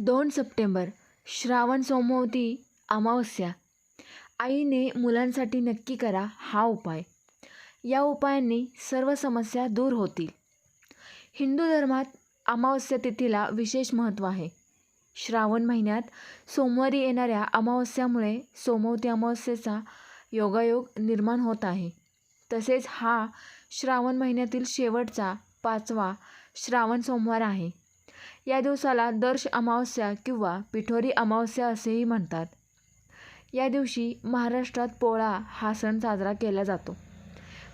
दोन सप्टेंबर श्रावण सोमवती अमावस्या. आईने मुलांसाठी नक्की करा हा उपाय. या उपायांनी सर्व समस्या दूर होतील. हिंदू धर्मात अमावस्या तिथीला विशेष महत्त्व आहे. श्रावण महिन्यात सोमवारी येणाऱ्या अमावस्यामुळे सोमवती अमावस्येचा योगायोग निर्माण होत आहे. तसेच हा श्रावण महिन्यातील शेवटचा पाचवा श्रावण सोमवार आहे. या दिवसाला दर्श अमावस्या किंवा पिठोरी अमावस्या असेही म्हणतात. या दिवशी महाराष्ट्रात पोळा हा सण साजरा केला जातो.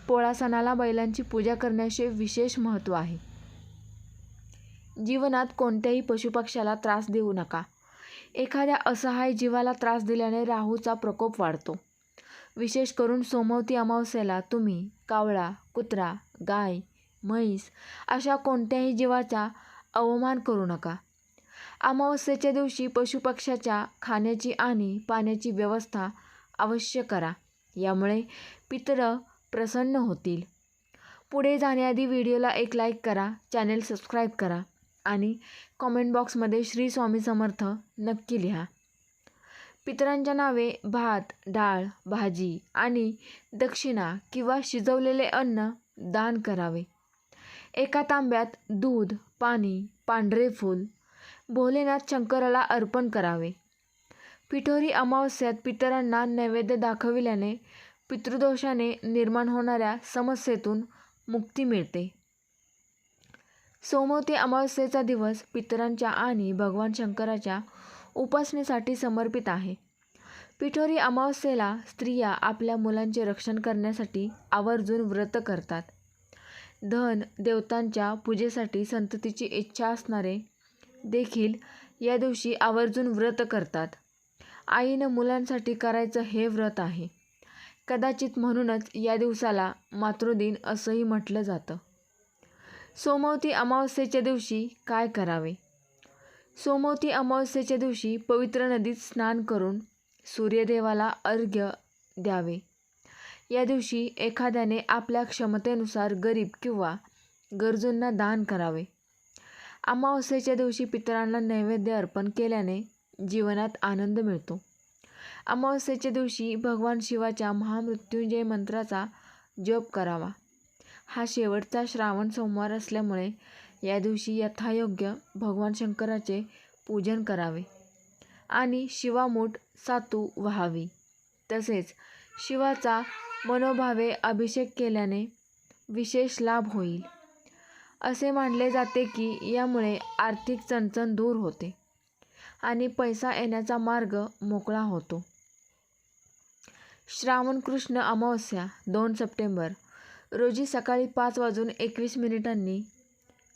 पोळा सणाला बैलांची पूजा करण्याचे विशेष महत्त्व आहे. जीवनात कोणत्याही पशुपक्ष्याला त्रास देऊ नका. एखाद्या असहाय जीवाला त्रास दिल्याने राहूचा प्रकोप वाढतो. विशेष करून सोमवती अमावस्येला तुम्ही कावळा कुत्रा गाय म्हैस अशा कोणत्याही जीवाचा अवमान करू नका. अमावस्येच्या दिवशी पशुपक्ष्याच्या खाण्याची आणि पाण्याची व्यवस्था अवश्य करा. यामुळे पितर प्रसन्न होतील. पुढे जाण्याआधी व्हिडिओला एक लाईक करा चॅनेल सबस्क्राईब करा आणि कॉमेंट बॉक्समध्ये श्री स्वामी समर्थ नक्की लिहा. पितरांच्या नावे भात डाळ भाजी आणि दक्षिणा किंवा शिजवलेले अन्न दान करावे. एका तांब्यात दूध पाणी पांढरे फूल. भोलेनाथ शंकराला अर्पण करावे. पिठोरी अमावस्यात पितरांना नैवेद्य दाखविल्याने पितृदोषाने निर्माण होणाऱ्या समस्येतून मुक्ती मिळते. सोमवती अमावस्येचा दिवस पितरांच्या आणि भगवान शंकराच्या उपासनेसाठी समर्पित आहे. पिठोरी अमावस्येला स्त्रिया आपल्या मुलांचे रक्षण करण्यासाठी आवर्जून व्रत करतात. धन देवतांच्या पूजेसाठी संततीची इच्छा असणारे देखील या दिवशी आवर्जून व्रत करतात. आईनं मुलांसाठी करायचं हे व्रत आहे. कदाचित म्हणूनच या दिवसाला मातृदिन असंही म्हटलं जातं. सोमवती अमावस्येच्या दिवशी काय करावे? सोमवती अमावस्येच्या दिवशी पवित्र नदीत स्नान करून सूर्यदेवाला अर्घ्य द्यावे. या दिवशी एखाद्याने आपल्या क्षमतेनुसार गरीब किंवा गरजूंना दान करावे. अमावस्येच्या दिवशी पितरांना नैवेद्य अर्पण केल्याने जीवनात आनंद मिळतो. अमावस्येच्या दिवशी भगवान शिवाच्या महामृत्युंजय मंत्राचा जप करावा. हा शेवटचा श्रावण सोमवार असल्यामुळे या दिवशी यथायोग्य भगवान शंकराचे पूजन करावे आणि शिवामूठ सातू व्हावी. तसेच शिवाचा मनोभावे अभिषेक केल्याने विशेष लाभ होईल. असे मानले जाते की यामुळे आर्थिक चणचण दूर होते आणि पैसा येण्याचा मार्ग मोकळा होतो. श्रावण कृष्ण अमावस्या दोन सप्टेंबर रोजी सकाळी पाच वाजून एकवीस मिनिटांनी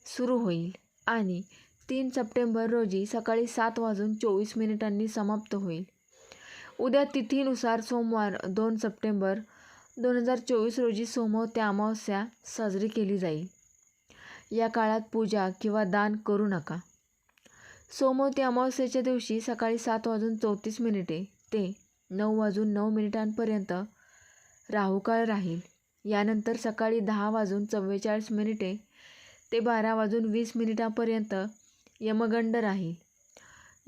सुरू होईल आणि तीन सप्टेंबर रोजी सकाळी सात वाजून चोवीस मिनिटांनी समाप्त होईल. उद्या तिथीनुसार सोमवार दोन सप्टेंबर दोन हजार चोवीस रोजी सोमवती अमावस्या साजरी केली जाईल या काळात पूजा किंवा दान करू नका. सोमवती अमावस्येच्या दिवशी सकाळी सात वाजून चौतीस मिनिटे ते नऊ वाजून नऊ मिनिटांपर्यंत राहुकाळ राहील. यानंतर सकाळी दहा वाजून चव्वेचाळीस मिनिटे ते बारा वाजून वीस मिनिटांपर्यंत यमगंड राहील.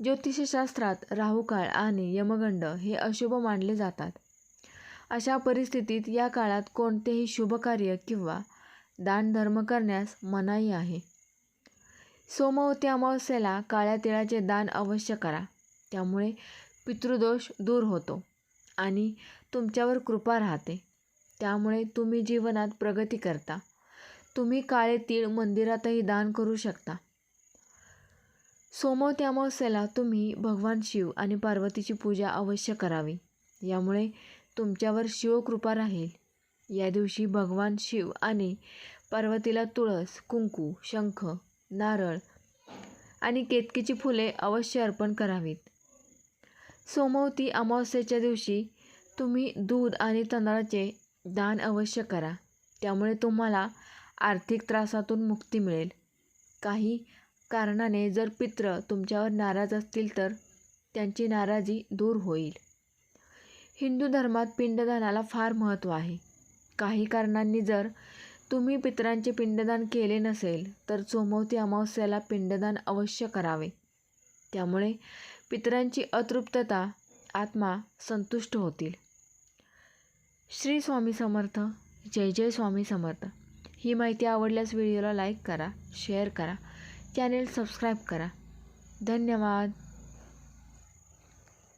ज्योतिषशास्त्रात राहुकाळ आणि यमगंड हे अशुभ मानले जातात. अशा परिस्थितीत या काळात कोणतेही शुभकार्य किंवा दानधर्म करण्यास मनाई आहे. सोमवती अमावस्येला काळ्या तिळाचे दान अवश्य करा. त्यामुळे पितृदोष दूर होतो आणि तुमच्यावर कृपा राहते. त्यामुळे तुम्ही जीवनात प्रगती करता. तुम्ही काळे तीळ मंदिरातही दान करू शकता. सोमवती अमावस्येला तुम्ही भगवान शिव आणि पार्वतीची पूजा अवश्य करावी. यामुळे तुमच्यावर शिवकृपा राहील. या दिवशी भगवान शिव आणि पार्वतीला तुळस कुंकू शंख नारळ आणि केतकीची फुले अवश्य अर्पण करावीत. सोमवती अमावस्येच्या दिवशी तुम्ही दूध आणि तांदळाचे दान अवश्य करा. त्यामुळे तुम्हाला आर्थिक त्रासातून मुक्ती मिळेल. काही कारणाने जर पित्र तुमच्यावर नाराज असतील तर त्यांची नाराजी दूर होईल. हिंदू धर्मात पिंडदानाला फार महत्त्व आहे. काही कारणांनी जर तुम्ही पितरांचे पिंडदान केले नसेल तर सोमवती अमावस्याला पिंडदान अवश्य करावे. त्यामुळे पितरांची अतृप्तता आत्मा संतुष्ट होतील. श्री स्वामी समर्थ. जय जय स्वामी समर्थ. ही माहिती आवडल्यास व्हिडिओला लाईक करा शेअर करा चॅनेल सबस्क्राईब करा. धन्यवाद.